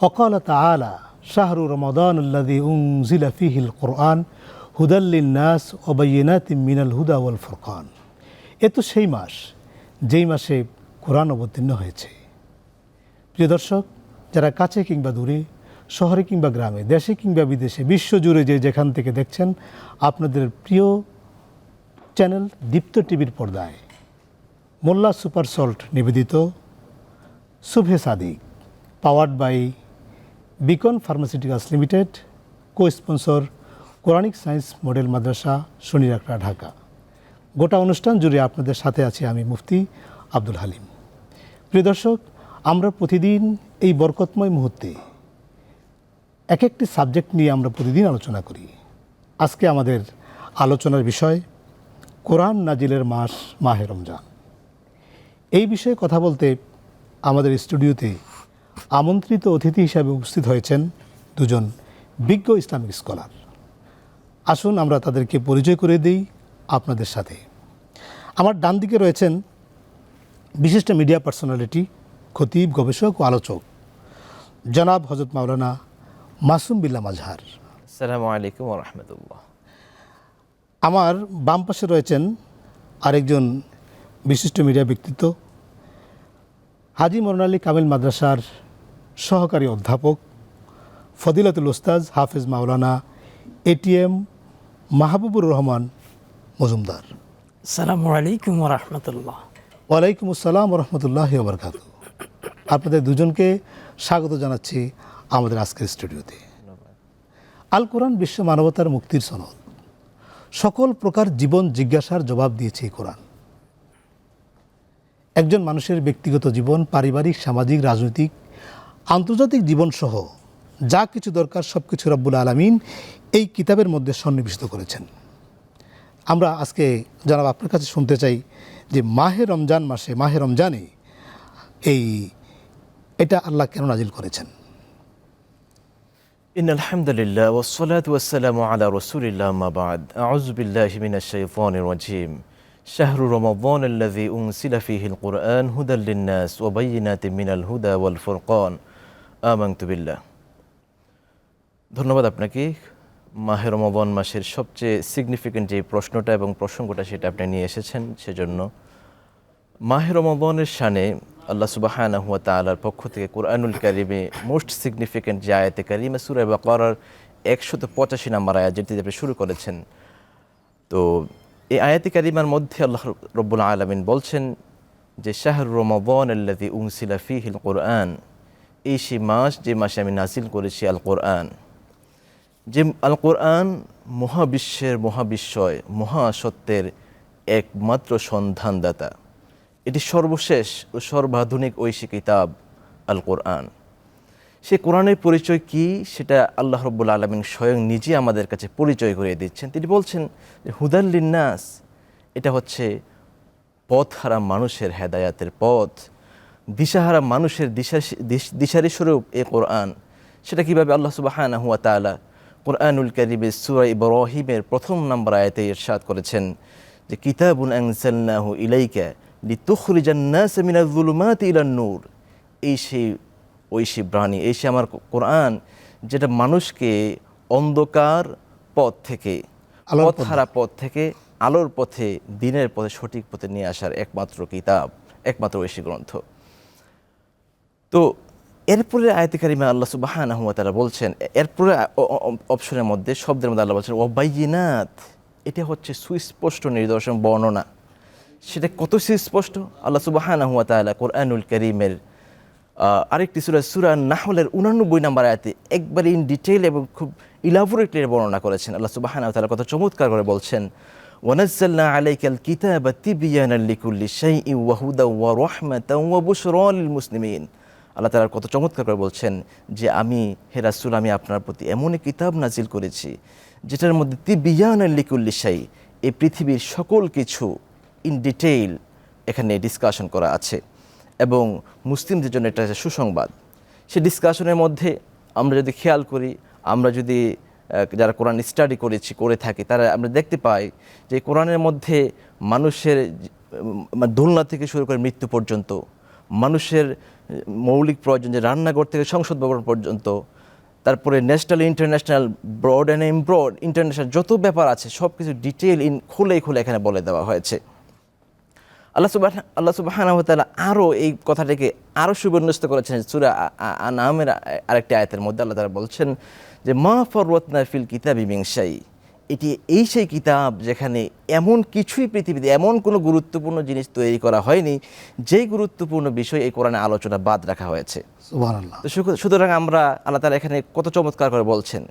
ফুরকান আলা শাহরু উল্লাদি কোরআন মিনাল হুদা এ তো সেই মাস, যেই মাসে কোরআন অবতীর্ণ হয়েছে। প্রিয় দর্শক, যারা কাছে কিংবা দূরে, শহরে কিংবা গ্রামে, দেশে কিংবা বিদেশে, বিশ্বজুড়ে যে যেখান থেকে দেখছেন, আপনাদের প্রিয় চ্যানেল দীপ্ত টিভির পর্দায় মোল্লা সুপার সল্ট নিবেদিত শুভে Sadiq, powered by Beacon pharmaceuticals limited co sponsor Quranic science model madrasa, Shonir Akhra, Dhaka. গোটা অনুষ্ঠান জুড়ে আপনাদের সাথে আছি আমি মুফতি আব্দুল হালিম। প্রিয় দর্শক, আমরা প্রতিদিন এই বরকতময় মুহূর্তে এক একটি সাবজেক্ট নিয়ে আমরা প্রতিদিন আলোচনা করি। আজকে আমাদের আলোচনার বিষয় কোরআন নাজিলের মাস, মাহে রমজান। এই বিষয়ে কথা বলতে আমাদের স্টুডিওতে আমন্ত্রিত অতিথি হিসাবে উপস্থিত হয়েছেন দুজন বিজ্ঞ ইসলামিক স্কলার। আসুন আমরা তাদেরকে পরিচয় করে দিই আপনাদের সাথে। আমার ডান দিকে রয়েছেন বিশিষ্ট মিডিয়া পার্সোনালিটি খতিব গবেষক ও আলোচক জনাব হজরত মাওলানা মাসুম বিল্লা মাজহার। আসসালামু আলাইকুম রহমতুল্লাহ। আমার বাম পাশে রয়েছেন আরেকজন বিশিষ্ট মিডিয়া ব্যক্তিত্ব হাজি মরনালী কামিল মাদ্রাসার সহকারী অধ্যাপক ফদিলাতুল ওস্তাজ হাফেজ মাওলানা এটিএম মাহবুবুর রহমান মজুমদার। আসসালামু আলাইকুম রহমতুল্লাহ। ওয়ালাইকুম আসসালাম রহমতুল্লাহ বরকাত আপনাদের দুজনকে স্বাগত জানাচ্ছি আমাদের আজকের স্টুডিওতে। আল কোরআন বিশ্ব মানবতার মুক্তির সনদ। সকল প্রকার জীবন জিজ্ঞাসার জবাব দিয়েছে এই কোরআন। একজন মানুষের ব্যক্তিগত জীবন, পারিবারিক, সামাজিক, রাজনৈতিক, আন্তর্জাতিক জীবনসহ যা কিছু দরকার সব কিছু রব্বুল আলমিন এই কিতাবের মধ্যে সন্নিবেশিত করেছেন। আমরা আজকে জানাব আপনার কাছে শুনতে চাই যে মাহে রমজান মাসে, মাহে রমজানে এই, এটা আল্লাহ কেন নাজিল করেছেন? ইন আলহামদুলিল্লাহ ওসলাত ওয়াসালাম আলা রসুলিল্লাহ মাবাদ আউজবিল্লাহ মিনাশ শাইতানির রাজিম। بالله من الشيطان الرجيم شهر رمضان الذي أنزل فيه القرآن هدى للناس وبينات من الهدى والفرقان آمنت بالله ধন্যবাদ আপনাকে মাহে রমাবন মাসের সবচেয়ে সিগনিফিকেন্ট যে প্রশ্নটা এবং প্রসঙ্গটা সেটা আপনি নিয়ে এসেছেন সেজন্য মাহে রমাবনের শানে আল্লাহ সুবাহানা হুয়া তালার পক্ষ থেকে কোরআনুল কারিমে মোস্ট সিগনিফিকেন্ট যে আয়াতে কারিমে সুরে বা করার একশত পঁচাশি নাম্বার আয়াত যেটি আপনি শুরু করেছেন তো এই আয়াতি কারিমার মধ্যে আল্লাহ রব্বুল আলমিন বলছেন যে, শাহর রমাবন আল্লাদি উংসিলা ফিহিল কোরআন এই সেই মাস, যে মাসে আমি নাসিল করেছি আল কোরআন যে আল কোরআন মহাবিশ্বের মহাবিশ্বয়, মহাসত্যের একমাত্র সন্ধানদাতা। এটি সর্বশেষ ও সর্বাধুনিক ঐশী কিতাব আল কোরআন সে কোরআনের পরিচয় কি? সেটা আল্লাহ রব্বুল আলমিন স্বয়ং নিজে আমাদের কাছে পরিচয় করিয়ে দিচ্ছেন। তিনি বলছেন যে হুদাল্লিন্নাস এটা হচ্ছে পথহারা মানুষের হেদায়াতের পথ। দিশাহারা মানুষের দিশা দিশারি স্বরূপ এ কোরআন। সেটা কীভাবে আল্লাহ সুবাহানা হুয়া তালা কোরআনুল করিবে সুরা ইব্রাহিমের প্রথম নম্বর আয়াতে ইরশাদ করেছেন যে, কিতাবুন আনসালনাহু ইলাইকা লিতুখরিজান্নাস মিনাল যুলুমাতি ইলান নূর এই সেই ঐশী প্রাণী এই সে আমার কোরআন যেটা মানুষকে অন্ধকার পথ থেকে পথহারা পথ থেকে আলোর পথে দিনের পথে সঠিক পথে নিয়ে আসার একমাত্র কিতাব একমাত্র ঐশী গ্রন্থ। তো এরপরে আয়তিকারিমা আল্লাহ সুবাহানা তারা বলছেন এরপরে অপশনের মধ্যে শব্দের মধ্যে আল্লাহ বলছেন ওবাইনাথ এটা হচ্ছে সুস্পষ্ট নিদর্শন বর্ণনা। সেটা কত সুস্পষ্ট? আল্লাহ সুবাহানা হুয়া তালা কোরআনুল করিমের আরেকটি সুরা সুরা নাহলের উনানব্বই নাম্বার আয়াতে একবার ইন ডিটেল এবং খুব ইলাবোরেটলি বর্ণনা করেছেন। আল্লাহ সুবাহানা তালা কত চমৎকার করে বলছেন, ওয়ানাজ্জালনা আলাইকাল কিতাবা তিবিয়ানাল লিকুল্লি শাইইন ওয়া হুদা ওয়া রাহমাতান ওয়া বুশরা লিল মুসলিমিন। আল্লাহ তাআলা কত চমৎকার করে বলছেন যে, আমি, হে রাসূল, আমি আপনার প্রতি এমন এক কিতাব নাজিল করেছি, যেটার মধ্যে তিবিয়ানাল লিকুল্লি শাই, এই পৃথিবীর সকল কিছু ইন ডিটেইল এখানে ডিসকাশন করা আছে। এবং মুসলিমদের জন্য এটা সুসংবাদ। সে ডিসকাশনের মধ্যে আমরা যদি খেয়াল করি, আমরা যদি যারা কোরআন স্টাডি করেছি, করে থাকি, তারা আমরা দেখতে পাই যে কোরআনের মধ্যে মানুষের মানে দোলনা থেকে শুরু করে মৃত্যু পর্যন্ত, মানুষের মৌলিক প্রয়োজন যে রান্নাঘর থেকে সংসদ ভবন পর্যন্ত, তারপরে national international broad and abroad international যত ব্যাপার আছে সব কিছু ডিটেল ইন খুলে খুলে এখানে বলে দেওয়া হয়েছে। আল্লাহ সুবাহ আল্লাহ সুবাহানা তাআলা আরও এই কথাটাকে আরও সুবিন্যস্ত করেছেন সুরা আনামের আরেকটি আয়তের মধ্যে আল্লাহ তাআলা বলছেন যে মা ফরওয়াতনা ফিল কিতাবি মিংসাই এটি এই সেই কিতাব যেখানে এমন কিছুই পৃথিবীতে এমন কোনো গুরুত্বপূর্ণ জিনিস তৈরি করা হয়নি যেই গুরুত্বপূর্ণ বিষয় এই কোরআনে আলোচনা বাদ রাখা হয়েছে। সুতরাং আমরা আল্লাহ তালা এখানে কত চমৎকার করে বলছেন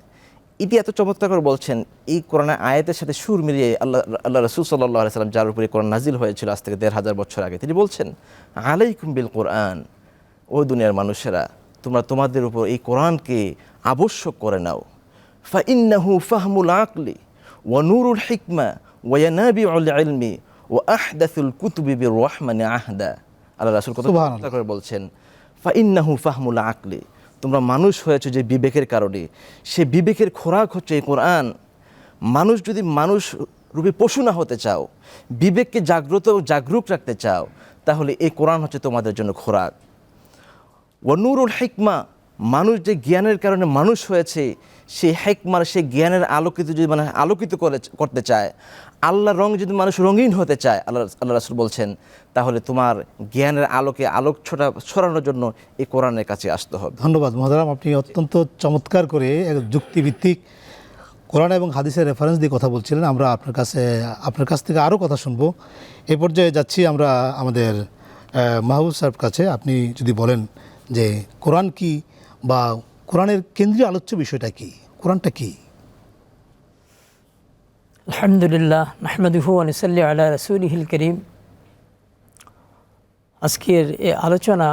এটি এত চমৎকার করে বলছেন এই কোরআনের আয়াতের সাথে সুর মিলিয়ে আল্লাহ আল্লাহ রসুল সাল্লাহ সাল্লাম যার উপরে কোরআন নাজিল হয়েছিল আজ থেকে দেড় হাজার বছর আগে তিনি বলছেন আলাইকুম বিল কোরআন ও দুনিয়ার মানুষেরা তোমরা তোমাদের উপর এই কোরআনকে আবশ্যক করে নাও। ফা ইন্নাহু ফাহমুল আকলি ওয়া নুরুল হিকমা ওয়ানাবি উল ইলমি ও আহদাথুল কুতুবি বির রহমানে আহদা। আল্লাহ রাসূল কত করে বলছেন ফাইন্নাহু ফাহমুল আকলি তোমরা মানুষ হয়েছে যে বিবেকের কারণে। সে বিবেকের খোরাক হচ্ছে এই কোরআন। মানুষ যদি মানুষ রূপে পশু না হতে চাও, বিবেককে জাগ্রত জাগরুক রাখতে চাও, তাহলে এই কোরআন হচ্ছে তোমাদের জন্য খোরাক। ওয়ানুরুল হিকমা মানুষ যে জ্ঞানের কারণে মানুষ হয়েছে সেই হেকমার সেই জ্ঞানের আলোকিত যদি মানে আলোকিত করে, করতে চায়, আল্লাহর রং যদি মানুষ রঙিন হতে চায়, আল্লাহ আল্লাহ রাসুল বলছেন, তাহলে তোমার জ্ঞানের আলোকে আলোক ছটা ছড়ানোর জন্য এই কোরআনের কাছে আসতে হবে। ধন্যবাদ মহাদারাম আপনি অত্যন্ত চমৎকার করে যুক্তিভিত্তিক কোরআন এবং হাদিসের রেফারেন্স দিয়ে কথা বলছিলেন। আমরা আপনার কাছে, আপনার কাছ থেকে আরও কথা শুনব। এ পর্যায়ে যাচ্ছি আমরা আমাদের মাহবুব সাহেব কাছে। আপনি যদি বলেন যে কোরআন কি বা কোরআনের কেন্দ্রীয় আলোচ্য বিষয়টা কি? কোরআনটা কি? আলহামদুলিল্লাহ, নাহমাদুহু আনিসাল্লি আলা রসুলহিল করিম। আজকের এ আলোচনা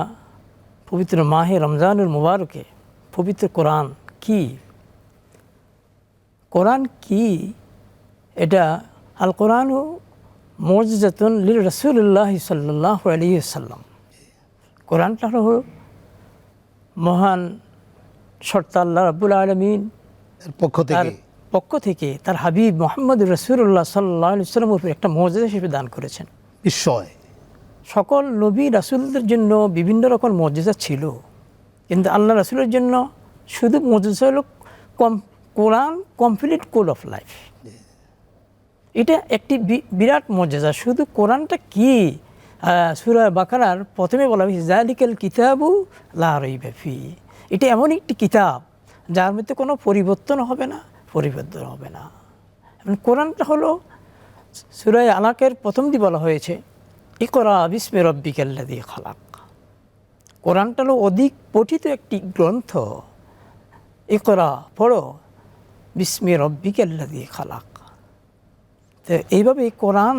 পবিত্র মাহে রমজানুল মুবারকে, পবিত্র কোরআন কি? কোরআন কি? এটা আল কোরআন মজিজাতুন লিল রসুল্লাহ সাল্লাহ আলী সাল্লাম কোরআনটা হলো মহান সর্তা আল্লাহ রাবুল আলমিন পক্ষ থেকে। পক্ষ থেকে তার হাবিব মোহাম্মদ রসুল্লাহ সাল্লাহ ইসলামের উপর একটা মর্যাদা হিসেবে দান করেছেন। বিস্ময়। সকল নবী রাসুলদের জন্য বিভিন্ন রকম মর্যাদা ছিল। কিন্তু আল্লাহ রাসুলের জন্য শুধু মর্যাদা হলো কম Quran complete code of life. এটা একটি বিরাট মর্যাদা। শুধু কোরআনটা কি? সুরা বাকারার প্রথমে বলা হয়েছে জালিকাল কিতাবু ব্যাপী এটা এমন একটি কিতাব, যার মধ্যে কোনো পরিবর্তন হবে না, পরিবর্তন হবে না। কোরআনটা হলো সুরায় আলাকের প্রথম দিয়ে বলা হয়েছে, ইকরা বিস্মে রব্বিকাল্লাদি খালাক। কোরআনটা হলো অধিক পঠিত একটি গ্রন্থ, ইকরা, পড়ো, বিস্মে রব্বিকাল্লাদি খালাক। তো এইভাবে কোরআন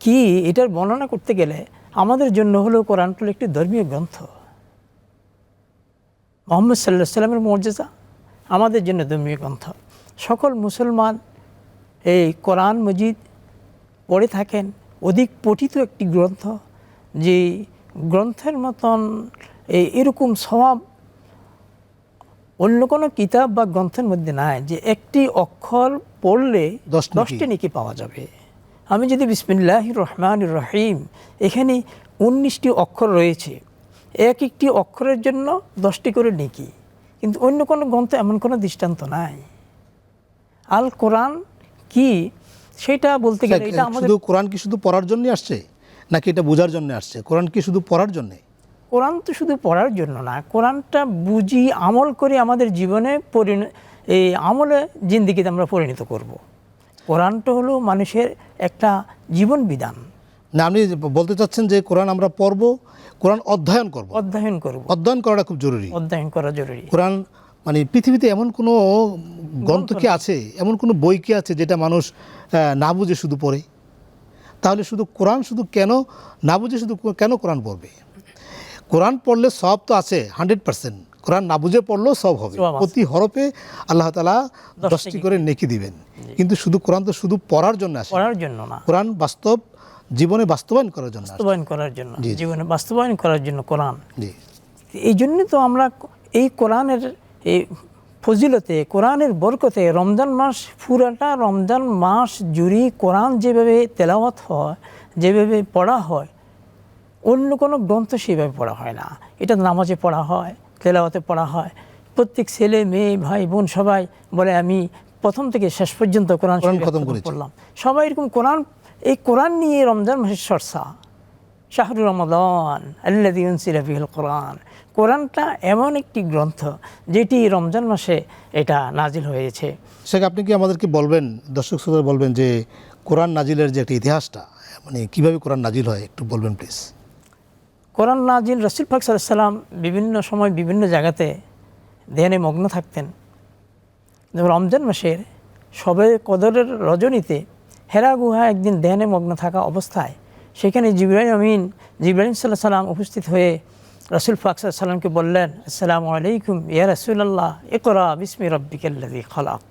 কি এটার বর্ণনা করতে গেলে আমাদের জন্য হলো কোরআনটা হলো একটি ধর্মীয় গ্রন্থ মোহাম্মদ সাল্লাহ সাল্লামের মর্যাদা আমাদের জন্য ধর্মীয় গ্রন্থ সকল মুসলমান এই কোরআন মজিদ পড়ে থাকেন অধিক পঠিত একটি গ্রন্থ যে গ্রন্থের মতন এই এরকম স্বভাব অন্য কোনো কিতাব বা গ্রন্থের মধ্যে নাই যে একটি অক্ষর পড়লে। দশটি নেকি পাওয়া যাবে আমি যদি বিসমিল্লাহ রহমান রহিম এখানে উনিশটি অক্ষর রয়েছে। এক একটি অক্ষরের জন্য দশটি করে নেকি কিন্তু অন্য কোনো গ্রন্থে এমন কোনো দৃষ্টান্ত নাই। আল কোরআন কি? সেটা বলতে গেলে এটা আমাদের কোরআন কি শুধু পড়ার জন্য আসছে নাকি এটা বোঝার জন্য আসছে? কোরআন কি শুধু পড়ার জন্যে? কোরআন তো শুধু পড়ার জন্য না কোরআনটা বুঝি আমল করে আমাদের জীবনে পরিণ এই আমলে জিন্দিগিতে আমরা পরিণত করব। কোরআনটা হলো মানুষের একটা জীবন বিধান। না আপনি বলতে চাচ্ছেন যে কোরআন আমরা পড়ব কোরআন অধ্যয়ন করব। অধ্যয়ন করব। অধ্যয়ন করাটা খুব জরুরি। অধ্যয়ন করা জরুরি। কোরআন মানে পৃথিবীতে এমন কোনো গ্রন্থ কি আছে এমন কোনো বই কি আছে যেটা মানুষ না বুঝে শুধু পড়ে? তাহলে শুধু কোরআন শুধু কেন না বুঝে শুধু কেন কোরআন পড়বে? কোরআন পড়লে সব তো আছে হান্ড্রেড পার্সেন্ট। কোরআন না বুঝে পড়লেও সব হবে। প্রতি হরফে আল্লাহ তালা দশটি করে নেকি। দিবেন। কিন্তু শুধু কোরআন তো শুধু পড়ার জন্য আসে পড়ার জন্য না। কোরআন বাস্তব জীবনে বাস্তবায়ন করার জন্য বাস্তবায়ন করার জন্য। জীবনে বাস্তবায়ন করার জন্য কোরআন। জি। এই জন্য তো আমরা এই কোরআনের এই ফজিলতে কোরআনের বরকতে রমজান মাস পুরাটা রমজান মাস জুড়ে কোরআন যেভাবে তেলাওয়াত হয় যেভাবে পড়া হয় অন্য কোনো গ্রন্থ সেইভাবে পড়া হয় না। এটা নামাজে পড়া হয় তেলাওয়াতে পড়া হয়। প্রত্যেক ছেলে মেয়ে ভাই বোন সবাই বলে আমি প্রথম থেকে শেষ পর্যন্ত কোরআন খতম করলাম সবাই এরকম কোরআন এই কোরআন নিয়ে রমজান মাসের চর্চা। শাহরুর রমাদান আল্লাদি উনসিরাফিল কোরআন। কোরআনটা এমন একটি গ্রন্থ যেটি রমজান মাসে এটা নাজিল হয়েছে। শেখ আপনি কি আমাদেরকে বলবেন দর্শক শ্রোতা বলবেন যে কোরআন নাজিলের যে একটা ইতিহাসটা মানে কীভাবে কোরআন নাজিল হয় একটু বলবেন প্লিজ? কোরআন নাজিল রসুল পাক সাল্লাম বিভিন্ন সময় বিভিন্ন জায়গাতে ধ্যানে মগ্ন থাকতেন। যেমন রমজান মাসের সবে কদরের রজনীতে হেরা গুহা একদিন ধ্যানে মগ্ন থাকা অবস্থায় সেখানে জিব্রাহিম আমিন জিব্রাহিম সাল্লাহ সাল্লাম উপস্থিত হয়ে রসুল পাক সাল্লামকে বললেন, আসসালামু আলাইকুম ইয়া রসুল্লাহ একরা বিসমি রব্বিকাল্লাদি খলাক।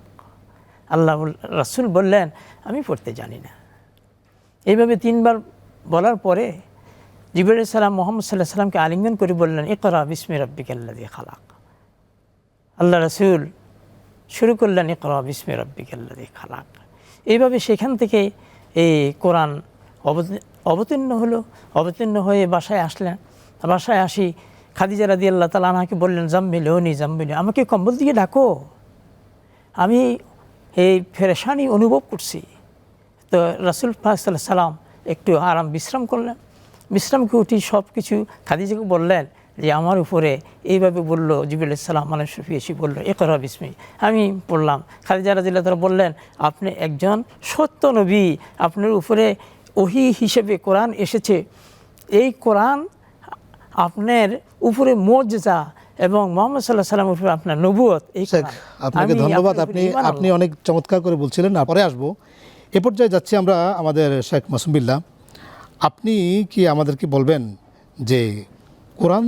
আল্লাহ রসুল বললেন, আমি পড়তে জানি না। এইভাবে তিনবার বলার পরে জিবরুল সালাম মোহাম্মদ সাল্লাহ সাল্লামকে আলিঙ্গন করে বললেন, ইকরা বিসমি রব্বিকাল্লাদি খালাক। আল্লাহ রসুল শুরু করলেন, ইকরা বিসমি রব্বিকাল্লাদি খালাক। এইভাবে সেখান থেকে এই কোরআন অবতীর্ণ- হলো। অবতীর্ণ হয়ে বাসায় আসলেন। বাসায় আসি খাদিজা রাদি আল্লাহ তালা আমাকে বললেন জাম্মিল নি জাম্মিল আমাকে কম্বল দিয়ে ডাকো। আমি এই ফেরেশানি অনুভব করছি। তো রাসুল ফাকসাল্লাহ সাল্লাম একটু আরাম বিশ্রাম করলেন। বিশ্রামকে উঠি? সব কিছু খাদিজাকে বললেন? যে আমার উপরে এইভাবে বলল জিবুল সালাম মানে শফি এসে বলল এ করা বিস্মি। আমি পড়লাম খাদিজা রাজিল্লা তারা বললেন আপনি একজন সত্য নবী আপনার উপরে ওহি হিসেবে কোরআন এসেছে। এই কোরআন আপনার উপরে মর্যাদা এবং মোহাম্মদ সাল্লাহ সাল্লাম উপরে আপনার নবুয়ত এই আপনাকে ধন্যবাদ। আপনি আপনি অনেক চমৎকার করে বলছিলেন পরে আসব। এ পর্যায়ে যাচ্ছি আমরা আমাদের শেখ মাসুমিল্লা আপনি কি আমাদেরকে বলবেন যে কোরআন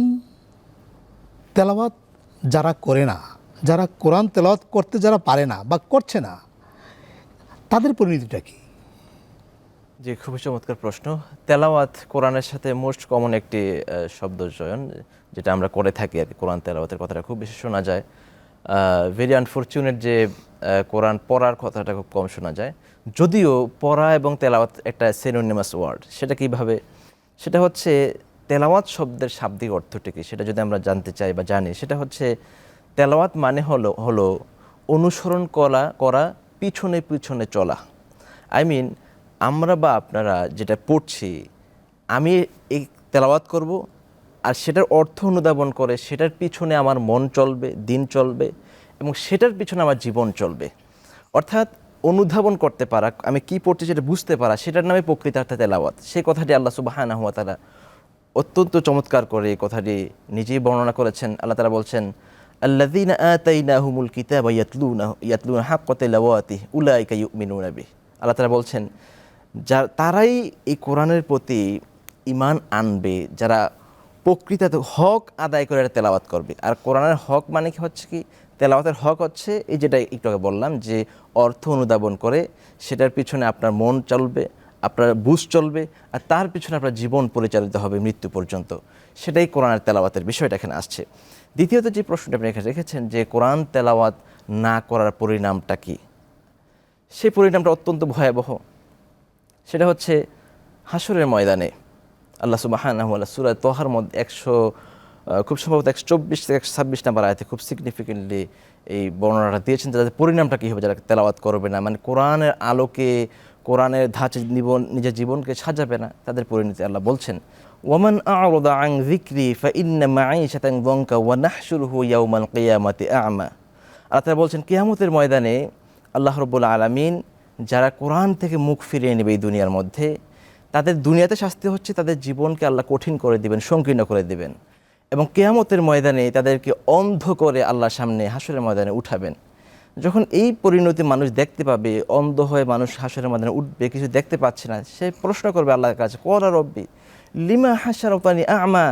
তেলাওয়াত যারা করে না, যারা কোরআন তেলাওয়াত করতে যারা পারে না বা করছে না, তাদের পরিণতিটা কি? যে খুবই চমৎকার প্রশ্ন। তেলাওয়াত কোরআনের সাথে মোস্ট কমন একটি শব্দ চয়ন যেটা আমরা করে থাকি আর কি, কোরআন তেলাওয়াতের কথাটা খুব বেশি শোনা যায়। ভেরি আনফর্চুনেট যে কোরআন পড়ার কথাটা খুব কম শোনা যায়। যদিও পড়া এবং তেলাওয়াত একটা সেনোনিমাস ওয়ার্ড সেটা কীভাবে? সেটা হচ্ছে তেলাওয়াত শব্দের শাব্দিক অর্থটা কি? সেটা যদি আমরা জানতে চাই বা জানি, সেটা হচ্ছে তেলাওয়াত মানে হলো হলো অনুসরণ করা করা, পিছনে পিছনে চলা। আই মিন আমরা বা আপনারা যেটা পড়ছি, আমি এই তেলাওয়াত করব আর সেটার অর্থ অনুধাবন করে সেটার পিছনে আমার মন চলবে, দিন চলবে এবং সেটার পিছনে আমার জীবন চলবে। অর্থাৎ অনুধাবন করতে পারা, আমি কি পড়ছি সেটা বুঝতে পারা, সেটার নামে প্রকৃতার্থে তেলাওয়াত। সেই কথাটি আল্লাহ সুবাহানা হুয়া তালা অত্যন্ত চমৎকার করে এই কথাটি নিজেই বর্ণনা করেছেন। আল্লাহ তালা বলছেন, আল্লাযীনা আতাইনাহুমুল কিতাবা ইয়াতলুনাহু ইয়াতলুনা হাক্কা তিলাওয়াতিহি, উলাইকা ইউমিনুনা বিহি। আল্লাহ তাআলা বলছেন, যা, তারাই এই কোরআনের প্রতি ঈমান আনবে, যারা প্রকৃত হক আদায় করে তেলাওয়াত করবে। আর কোরআনের হক মানে কি হচ্ছে কি? তেলাওয়াতের হক হচ্ছে এই যেটা একটু আগে বললাম যে অর্থ অনুধাবন করে, সেটার পিছনে আপনার মন চলবে, আপনার বুঝ চলবে, আর তার পিছনে আপনার জীবন পরিচালিত হবে মৃত্যু পর্যন্ত। সেটাই কোরআনের তেলাওয়াতের বিষয়টা এখানে আসছে। দ্বিতীয়ত যে প্রশ্নটা আপনি এখানে রেখেছেন যে কোরআন তেলাওয়াত না করার পরিণামটা কি? সেই পরিণামটা অত্যন্ত ভয়াবহ। সেটা হচ্ছে হাসরের ময়দানে। আল্লাহ সুবাহান সুরায় তোহার মধ্যে একশো খুব সম্ভবত একশো চব্বিশ থেকে একশো ছাব্বিশ নাম্বার আয়তে খুব সিগনিফিকেন্টলি এই বর্ণনাটা দিয়েছেন যাদের পরিণামটা কী হবে, যারা তেলাওয়াত করবে না। মানে কোরআনের আলোকে, কোরআনের ধাঁচে জীবন নিজের জীবনকে সাজাবে না, তাদের পরিণতি আল্লাহ বলছেন। ওয়ামান আ'রাদা আন যিকরি ফাইন্না মাঈশাতান দঙ্কা ওয়া নাহশুরুহু ইয়াওমাল কিয়ামাতি আ'মা। আল্লাহ তাআলা বলছেন, কিয়ামতের ময়দানে আল্লাহ রব্বুল আলামিন যারা কোরআন থেকে মুখ ফিরিয়ে নেবে এই দুনিয়ার মধ্যে, তাদের দুনিয়াতে শাস্তি হচ্ছে, তাদের জীবনকে আল্লাহ কঠিন করে দিবেন, সংকীর্ণ করে দিবেন। এবং কেয়ামতের ময়দানে তাদেরকে অন্ধ করে আল্লাহর সামনে হাসরের ময়দানে উঠাবেন। যখন এই পরিণতি মানুষ দেখতে পাবে, অন্ধ হয়ে মানুষ হাসরের ময়দানে উঠবে, কিছু দেখতে পাচ্ছে না, সে প্রশ্ন করবে আল্লাহর কাছে করা রব্বি, লিমা হাসার পানি আমা?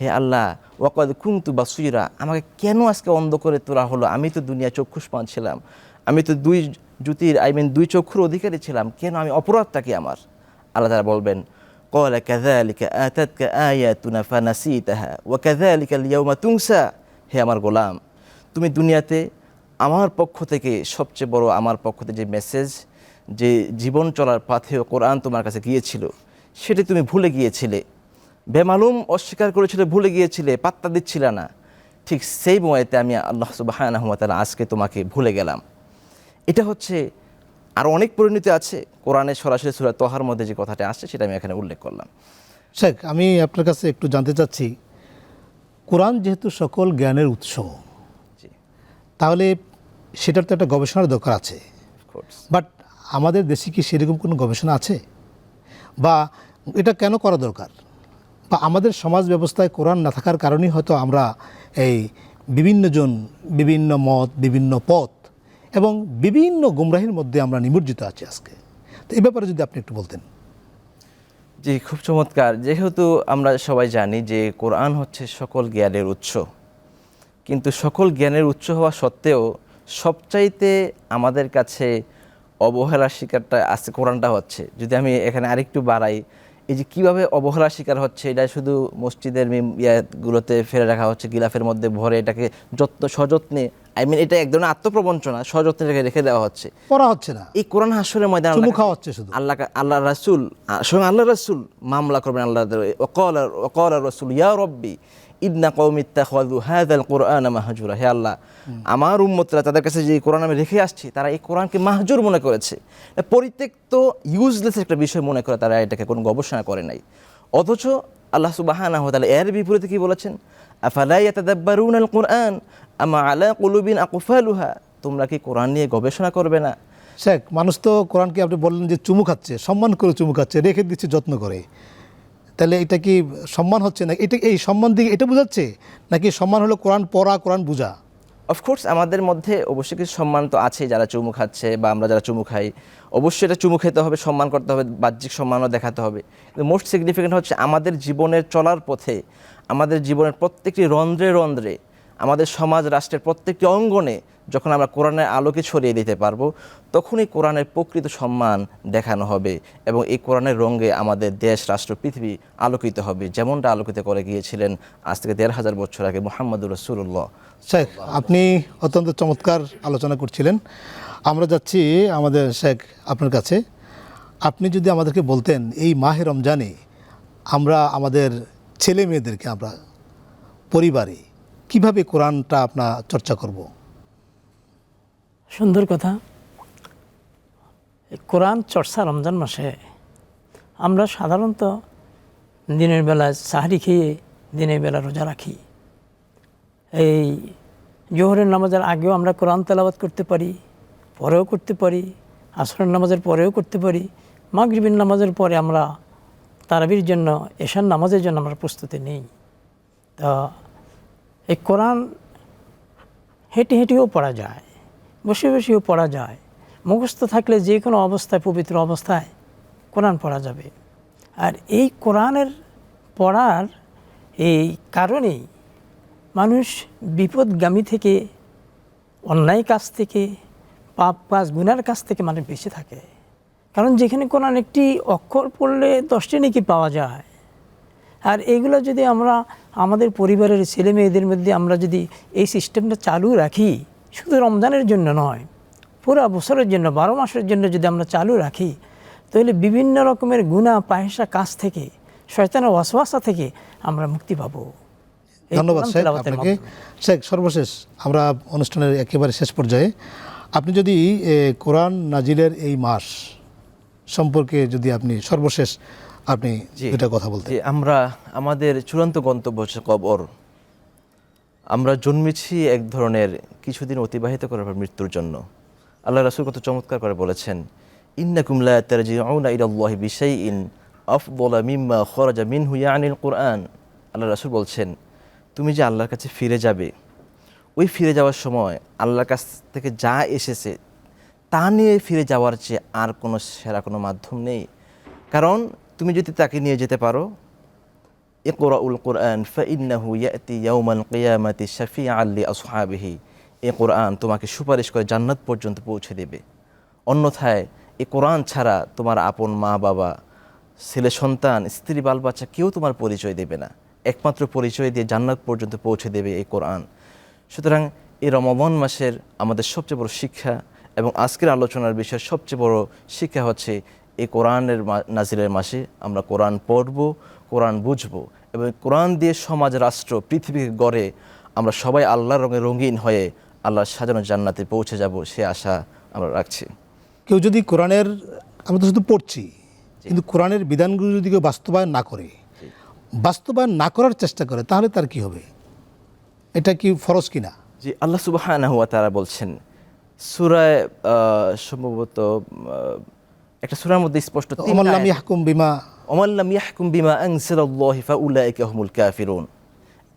হে আল্লাহ, ওয়াকাদ কুংতু বা সুইরা আমাকে কেন আজকে অন্ধ করে তোলা হলো? আমি তো দুনিয়া চক্ষুষ্মান ছিলাম। আমি তো দুই জ্যোতির আই মিন দুই চক্ষুর অধিকারী ছিলাম। কেন আমি অপরাধটা কি আমার? আল্লাহ তারা বলবেন قال كذلك آتتك آياتنا فنسيتها وكذلك اليوم تنسى হে আমার গোলাম তুমি দুনিয়াতে আমার পক্ষ থেকে সবচেয়ে বড় আমার পক্ষ থেকে যে মেসেজ যে জীবন চলার পথে কোরআন তোমার কাছে গিয়েছিল সেটি তুমি ভুলে গিয়েছিলে বেমালুম অস্বীকার করেছিলে ভুলে গিয়েছিলে পাত্তা দিচ্ছিলে না ঠিক সেই বয়েতে আমি আল্লাহ সুবাহানহমতালা আজকে তোমাকে ভুলে গেলাম এটা হচ্ছে আর অনেক পরিণতি আছে। কোরআনের সরাসরি সুরা তোহার মধ্যে যে কথাটা আসছে সেটা আমি এখানে উল্লেখ করলাম। শেখ আমি আপনার কাছে একটু জানতে চাচ্ছি কোরআন যেহেতু সকল জ্ঞানের উৎস তাহলে সেটার তো একটা গবেষণার দরকার আছে। বাট আমাদের দেশে কি সেরকম কোনো গবেষণা আছে? বা এটা কেন করা দরকার? বা আমাদের সমাজ ব্যবস্থায় কোরআন না থাকার কারণেই হয়তো আমরা এই বিভিন্নজন বিভিন্ন মত বিভিন্ন পথ এবং বিভিন্ন গুমরাহির মধ্যে আমরা নিমজ্জিত আছি আজকে। তো এই ব্যাপারে যদি আপনি একটু বলতেন। জি, খুব চমৎকার। যেহেতু আমরা সবাই জানি যে কোরআন হচ্ছে সকল জ্ঞানের উৎস, কিন্তু সকল জ্ঞানের উৎস হওয়া সত্ত্বেও সবচাইতে আমাদের কাছে অবহেলার শিকারটা আছে কোরআনটা হচ্ছে। যদি আমি এখানে আরেকটু বাড়াই এই যে কীভাবে অবহেলার শিকার হচ্ছে এটা শুধু মসজিদের ইয়াগুলোতে ফেলে রাখা হচ্ছে গিলাফের মধ্যে ভরে এটাকে যত্ন সযত্নে আই মিন এটা এক ধরনের আত্মপ্রবঞ্চনা সযত্নে এটাকে রেখে দেওয়া হচ্ছে। করা হচ্ছে না। এই কোরআন হাসরের ময়দান খাওয়া হচ্ছে শুধু। আল্লাহ আল্লাহ রাসুল স্বয়ং আল্লাহ রাসুল মামলা করবেন আল্লাহ অকল অকল রসুল ইয়া রব্বি ইদনা কৌমিত্তা খাদু হাদাল কোরআন মাহজুরা। হে আল্লাহ, আমার উম্মতরা তাদের কাছে যে কোরআন আমি রেখে আসছি, তারা এই কোরআনকে মাহজুর মনে করেছে। পরিত্যক্ত ইউজলেস একটা বিষয় মনে করে তারা এটাকে কোনো গবেষণা করে নাই। অথচ আল্লাহ সুবাহানাহু তাআলা এর বিপরীতে কি বলেছেন? আফালা ইয়াতাদাব্বারুনা আল কোরআন আমা আলা কুলুবিন আকফালুহা? তোমরা কি কোরআন নিয়ে গবেষণা করবে না? শেখ, মানুষ তো কোরআনকে আপনি বললেন যে চুমু খাচ্ছে, সম্মান করে চুমু খাচ্ছে, রেখে দিচ্ছে, যত্ন করে। তাহলে এটা কি সম্মান হচ্ছে না এটা এই সম্মান দিকে এটা বোঝাচ্ছে? নাকি সম্মান হলো কোরআন পড়া, কোরআন বোঝা? অফকোর্স আমাদের মধ্যে অবশ্যই কিছু সম্মান তো আছে, যারা চুমু খাচ্ছে বা আমরা যারা চুমু খাই। অবশ্যই এটা চুমু খেতে হবে, সম্মান করতে হবে, বাহ্যিক সম্মানও দেখাতে হবে। কিন্তু মোস্ট সিগনিফিকেন্ট হচ্ছে আমাদের জীবনের চলার পথে, আমাদের জীবনের প্রত্যেকটি রন্ধ্রে রন্ধ্রে, আমাদের সমাজ, রাষ্ট্রের প্রত্যেকটি অঙ্গনে যখন আমরা কোরআনের আলোকে ছড়িয়ে দিতে পারব, তখনই কোরআনের প্রকৃত সম্মান দেখানো হবে এবং এই কোরআনের রঙে আমাদের দেশ, রাষ্ট্র, পৃথিবী আলোকিত হবে, যেমনটা আলোকিত করে গিয়েছিলেন আজ থেকে দেড় হাজার বছর আগে মোহাম্মদুর রসুল্লাহ শেখ, আপনি অত্যন্ত চমৎকার আলোচনা করছিলেন। আমরা যাচ্ছি আমাদের শেখ আপনার কাছে। আপনি যদি আমাদেরকে বলতেন, এই মাহে রমজানে আমরা আমাদের ছেলে মেয়েদেরকে, আমরা পরিবারে কীভাবে কোরআনটা আপনার চর্চা করব? সুন্দর কথা। কোরআন চর্চা রমজান মাসে আমরা সাধারণত দিনের বেলায় সাহারি খেয়ে দিনের বেলা রোজা রাখি। এই জোহরের নামাজের আগেও আমরা কোরআন তেলাবাত করতে পারি, পরেও করতে পারি, আসরের নামাজের পরেও করতে পারি, মাগরিবের নামাজের পরে আমরা তারাবির জন্য, এশার নামাজের জন্য আমরা প্রস্তুতি নেই। তা এই কোরআন হেঁটে হেঁটেও পড়া যায়। বসে বসেও পড়া যায়। মুখস্থ থাকলে যে কোনো অবস্থায়, পবিত্র অবস্থায় কোরআন পড়া যাবে। আর এই কোরআনের পড়ার এই কারণেই মানুষ বিপদগামী থেকে, অন্যায় কাজ থেকে, পাপ কাজ, গুনার কাছ থেকে মানুষ বেঁচে থাকে। কারণ যেখানে কোরআন একটি অক্ষর পড়লে দশটি নাকি পাওয়া যায়। আর এগুলো যদি আমরা আমাদের পরিবারের ছেলে মেয়েদের মধ্যে আমরা যদি এই সিস্টেমটা চালু রাখি শুধু রমজানের জন্য নয় পুরো বছরের জন্য বারো মাসের জন্য যদি আমরা চালু রাখি তাহলে বিভিন্ন রকমের গুণা পাহেসা কাজ থেকে শয়তানের ওয়াসওয়াসা থেকে আমরা মুক্তি পাবো। ধন্যবাদ শেখ আপনাকে। শেখ সর্বশেষ আমরা অনুষ্ঠানের একেবারে শেষ পর্যায়ে আপনি যদি এ, কোরআন নাজিলের এই মাস সম্পর্কে যদি আপনি সর্বশেষ আপনি। এটা কথা বলতে আমরা আমাদের চূড়ান্ত গন্তব্য হচ্ছে কবর। আমরা জন্মেছি এক ধরনের কিছুদিন অতিবাহিত করার পর মৃত্যুর জন্য। আল্লাহ রাসুল কত চমৎকার করে বলেছেন, ইন্নাকুম লা তারজিউনা ইলাল্লাহি বিশাইইন আফদলা মিম্মা খরাজা মিনহু ইয়ানিল কুরআন আল্লাহ রাসুল বলছেন, তুমি যে আল্লাহর কাছে ফিরে যাবে, ওই ফিরে যাওয়ার সময় আল্লাহর কাছ থেকে যা এসেছে, তা নিয়ে ফিরে যাওয়ার চেয়ে আর কোনো সেরা কোনো মাধ্যম নেই। কারণ তুমি যদি তাকে নিয়ে যেতে পারো ইকরাউল কোরআন ফাইন্নাহু ইয়াতি ইয়াউমাল কিয়ামাতি আল্লি লিআসহাবিহি এ কোরআন তোমাকে সুপারিশ করে জান্নাত পর্যন্ত পৌঁছে দেবে। অন্যথায় এ কোরআন ছাড়া তোমার আপন মা, বাবা, ছেলে, সন্তান, স্ত্রী বাল বাচ্চা কেউ তোমার পরিচয় দেবে না। একমাত্র পরিচয় দিয়ে জান্নাত পর্যন্ত পৌঁছে দেবে এই কোরআন সুতরাং এই রমবন মাসের আমাদের সবচেয়ে বড় শিক্ষা এবং আজকের আলোচনার বিষয় সবচেয়ে বড় শিক্ষা হচ্ছে এই কোরআনের নাজিরের মাসে আমরা কোরআন পড়ব কোরআন বুঝব এবং কোরআন দিয়ে সমাজ রাষ্ট্র পৃথিবীকে গড়ে আমরা সবাই আল্লাহর রঙে রঙিন হয়ে আল্লাহর সাজানো জান্নাতে পৌঁছে যাব সে আশা আমরা রাখছি। কেউ যদি কোরআনের আমরা তো শুধু পড়ছি কিন্তু কোরআনের বিধানগুলো যদি কেউ বাস্তবায়ন না করে বাস্তবায়ন না করার চেষ্টা করে তাহলে তার কি হবে? এটা কি ফরজ কিনা? যে আল্লাহ ওয়া তাআলা বলছেন সুরায় সম্ভবত একটা সূরার মধ্যে স্পষ্ট আয়াত- ইয়াহকুম বিমা ওমাল্লাম ইয়াহকুম বিমা আনসালাল্লাহি ফাউলাইকা হুমুল কাফিরুন।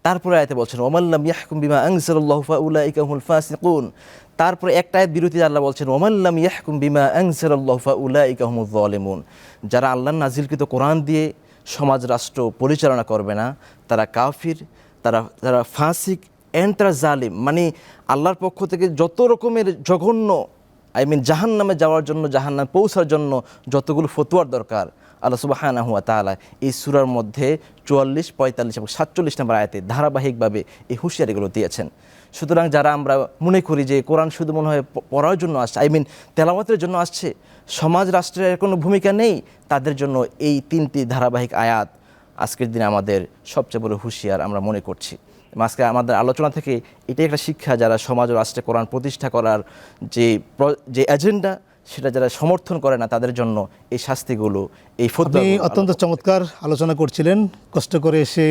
তারপরে আয়াতে বলছেন ওমাল্লাম ইয়াহকুম বিমা আনসালাল্লাহু ফাউলাইকা হুমুল ফাসিকুন। তারপরে একটা আয়াত বিরতিতে আল্লাহ বলছেন ওমাল্লাম ইয়াহকুম বিমা আনসালাল্লাহু ফাউলাইকা হুমুল যালিমুন। যারা আল্লাহর নাজিলকৃত কোরআন দিয়ে সমাজ রাষ্ট্র পরিচালনা করবে না তারা কাফির তারা তারা ফাসিক অ্যান্ড তারা জালিম মানে আল্লাহর পক্ষ থেকে যত রকমের জঘন্য আই মিন জাহান নামে যাওয়ার জন্য জাহান নামে পৌঁছার জন্য যতগুলো ফতুয়ার দরকার, আল্লাহ সুবাহানা হুয়া তাআলা এই সুরার মধ্যে চুয়াল্লিশ, পঁয়তাল্লিশ এবং সাতচল্লিশ নম্বর আয়াতে ধারাবাহিকভাবে এই হুঁশিয়ারিগুলো দিয়েছেন। সুতরাং যারা আমরা মনে করি যে কোরআন শুধু মনে হয় পড়ার জন্য আসছে আই মিন তেলাওয়াতের জন্য আসছে, সমাজ রাষ্ট্রের কোনো ভূমিকা নেই, তাদের জন্য এই তিনটি ধারাবাহিক আয়াত আজকের দিনে আমাদের সবচেয়ে বড় হুঁশিয়ার আমরা মনে করছি। আজকে আমাদের আলোচনা থেকে এটাই একটা শিক্ষা যারা সমাজ ও রাষ্ট্রে কোরআন প্রতিষ্ঠা করার যে যে এজেন্ডা সেটা যারা সমর্থন করে না তাদের জন্য এই শাস্তিগুলো এই আপনি অত্যন্ত চমৎকার আলোচনা করছিলেন। কষ্ট করে এসে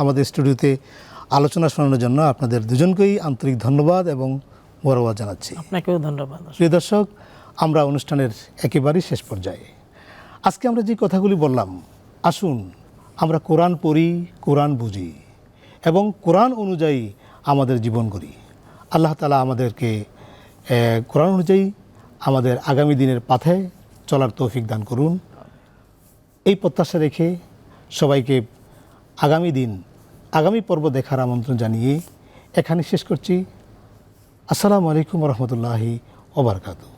আমাদের স্টুডিওতে আলোচনা শোনানোর জন্য আপনাদের দুজনকেই আন্তরিক ধন্যবাদ এবং বড়বাদ জানাচ্ছি। আপনাকেও ধন্যবাদ। প্রিয় দর্শক আমরা অনুষ্ঠানের একেবারেই শেষ পর্যায়ে। আজকে আমরা যে কথাগুলি বললাম আসুন আমরা কোরআন পড়ি কোরআন বুঝি। এবং কোরআন অনুযায়ী আমাদের জীবন করি আল্লাহ তালা আমাদেরকে কোরআন অনুযায়ী আমাদের আগামী দিনের পাথে চলার তৌফিক দান করুন। এই প্রত্যাশা রেখে সবাইকে আগামী দিন, আগামী পর্ব দেখার আমন্ত্রণ জানিয়ে এখানে শেষ করছি। আসসালামু আলাইকুম রহমতুল্লাহি ওবরকাতু